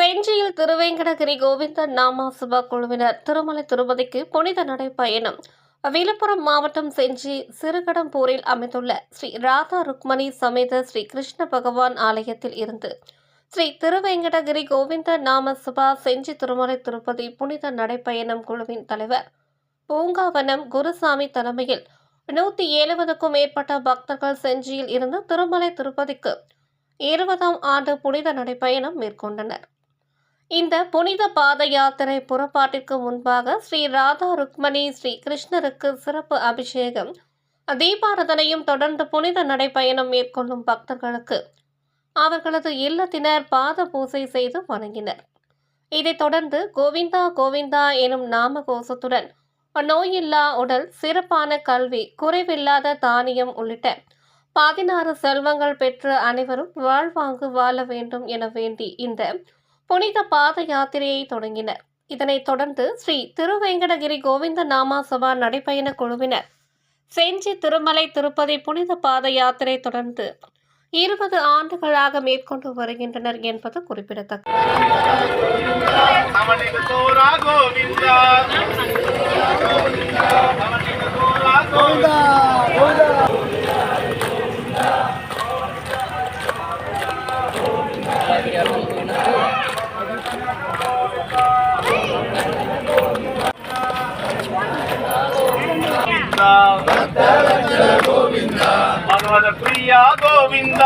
செஞ்சியில் திருவேங்கடகிரி கோவிந்த நாமாசபா குழுவினர் திருமலை திருப்பதிக்கு புனித நடைப்பயணம். விழுப்புரம் மாவட்டம் செஞ்சி சிறுகடம்பூரில் அமைந்துள்ள ஸ்ரீ ராதா ருக்மணி சமேத ஸ்ரீ கிருஷ்ண பகவான் ஆலயத்தில் இருந்து ஸ்ரீ திருவேங்கடகிரி கோவிந்த நாமசபா செஞ்சி திருமலை திருப்பதி புனித நடைப்பயணம் குழுவின் தலைவர் பூங்காவனம் குருசாமி தலைமையில் நூற்றி எழுபதுக்கும் மேற்பட்ட பக்தர்கள் செஞ்சியில் இருந்து திருமலை திருப்பதிக்கு இருபதாம் ஆண்டு புனித நடைப்பயணம் மேற்கொண்டனர். இந்த புனித பாத யாத்திரை புறப்பாட்டிற்கு முன்பாக ஸ்ரீ ராதா ருக்மணி ஸ்ரீ கிருஷ்ணருக்கு சிறப்பு அபிஷேகம் தீபாரதனையும் தொடர்ந்து புனித நடைப்பயணம் மேற்கொள்ளும் பக்தர்களுக்கு அவர்களது இல்லத்தினர் பாத பூசை செய்து வணங்கினர். இதைத் தொடர்ந்து கோவிந்தா கோவிந்தா எனும் நாம கோஷத்துடன் நோயில்லா உடல் சிறப்பான கல்வி குறைவில்லாத தானியம் உள்ளிட்ட பதினாறு செல்வங்கள் பெற்ற அனைவரும் வாழ்வாங்கு வாழ வேண்டும் என வேண்டி இந்த புனித பாத யாத்திரையை தொடங்கினர். இதனைத் தொடர்ந்து ஸ்ரீ திருவேங்கடகிரி கோவிந்த நாமா சபா நடைப்பயண குழுவினர் செஞ்சி திருமலை திருப்பதி புனித பாத யாத்திரை தொடர்ந்து இருபது ஆண்டுகளாக மேற்கொண்டு வருகின்றனர் என்பது குறிப்பிடத்தக்கது. గోవింద భగవద ప్రియా గోవింద